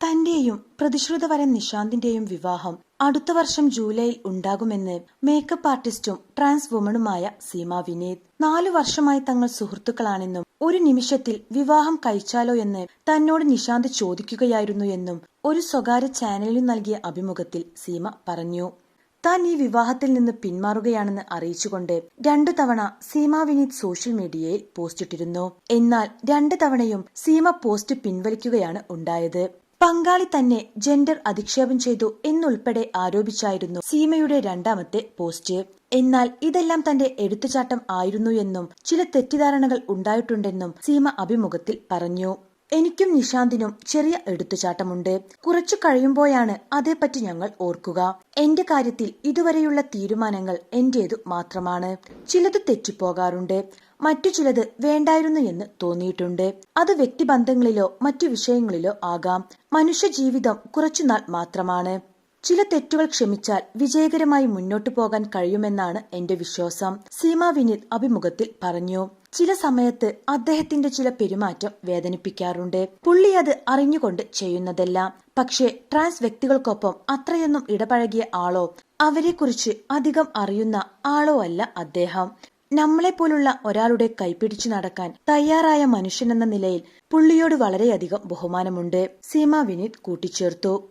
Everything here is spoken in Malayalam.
തന്റെയും പ്രതിശ്രുതവരൻ നിശാന്തിന്റെയും വിവാഹം അടുത്ത വർഷം ജൂലൈയിൽ ഉണ്ടാകുമെന്ന് മേക്കപ്പ് ആർട്ടിസ്റ്റും ട്രാൻസ് വുമണുമായ സീമ വിനീത്. നാലു വർഷമായി തങ്ങൾ സുഹൃത്തുക്കളാണെന്നും ഒരു നിമിഷത്തിൽ വിവാഹം കഴിച്ചാലോ എന്ന് തന്നോട് നിശാന്ത് ചോദിക്കുകയായിരുന്നു എന്നും ഒരു സ്വകാര്യ ചാനലിനു നൽകിയ അഭിമുഖത്തിൽ സീമ പറഞ്ഞു. താൻ ഈ വിവാഹത്തിൽ നിന്ന് പിന്മാറുകയാണെന്ന് അറിയിച്ചുകൊണ്ട് രണ്ടു തവണ സീമ വിനീത് സോഷ്യൽ മീഡിയയിൽ പോസ്റ്റിട്ടിരുന്നു. എന്നാൽ രണ്ടു തവണയും സീമ പോസ്റ്റ് പിൻവലിക്കുകയാണ് ഉണ്ടായത്. പങ്കാളി തന്നെ ജെൻഡർ അധിക്ഷേപം ചെയ്തു എന്നുൾപ്പെടെ ആരോപിച്ചായിരുന്നു സീമയുടെ രണ്ടാമത്തെ പോസ്റ്റ്. എന്നാൽ ഇതെല്ലാം തന്റെ എടുത്തുചാട്ടം ആയിരുന്നു എന്നും ചില തെറ്റിദ്ധാരണകൾ ഉണ്ടായിട്ടുണ്ടെന്നും സീമ അഭിമുഖത്തിൽ പറഞ്ഞു. എനിക്കും നിശാന്തിനും ചെറിയ എടുത്തുചാട്ടമുണ്ട്. കുറച്ചു കഴിയുമ്പോഴാണ് അതേപ്പറ്റി ഞങ്ങൾ ഓർക്കുക. എന്റെ കാര്യത്തിൽ ഇതുവരെയുള്ള തീരുമാനങ്ങൾ എന്റേതു മാത്രമാണ്. ചിലത് തെറ്റിപ്പോകാറുണ്ട്. മറ്റു ചിലത് വേണ്ടായിരുന്നു എന്ന് തോന്നിയിട്ടുണ്ട്. അത് വ്യക്തിബന്ധങ്ങളിലോ മറ്റു വിഷയങ്ങളിലോ ആകാം. മനുഷ്യ ജീവിതം കുറച്ചുനാൾ മാത്രമാണ്. ചില തെറ്റുകൾ ക്ഷമിച്ചാൽ വിജയകരമായി മുന്നോട്ടു പോകാൻ കഴിയുമെന്നാണ് എന്റെ വിശ്വാസം സീമ വിനീത് അഭിമുഖത്തിൽ പറഞ്ഞു. ചില സമയത്ത് അദ്ദേഹത്തിന്റെ ചില പെരുമാറ്റം വേദനിപ്പിക്കാറുണ്ട്. പുള്ളി അത് അറിഞ്ഞുകൊണ്ട് ചെയ്യുന്നതല്ല. പക്ഷേ ട്രാൻസ് വ്യക്തികൾക്കൊപ്പം അത്രയൊന്നും ഇടപഴകിയ ആളോ അവരെക്കുറിച്ച് അധികം അറിയുന്ന ആളോ അല്ല അദ്ദേഹം. നമ്മളെ പോലുള്ള ഒരാളുടെ കൈപിടിച്ചു നടക്കാൻ തയ്യാറായ മനുഷ്യനെന്ന നിലയിൽ പുള്ളിയോട് വളരെയധികം ബഹുമാനമുണ്ട് സീമ വിനീത് കൂട്ടിച്ചേർത്തു.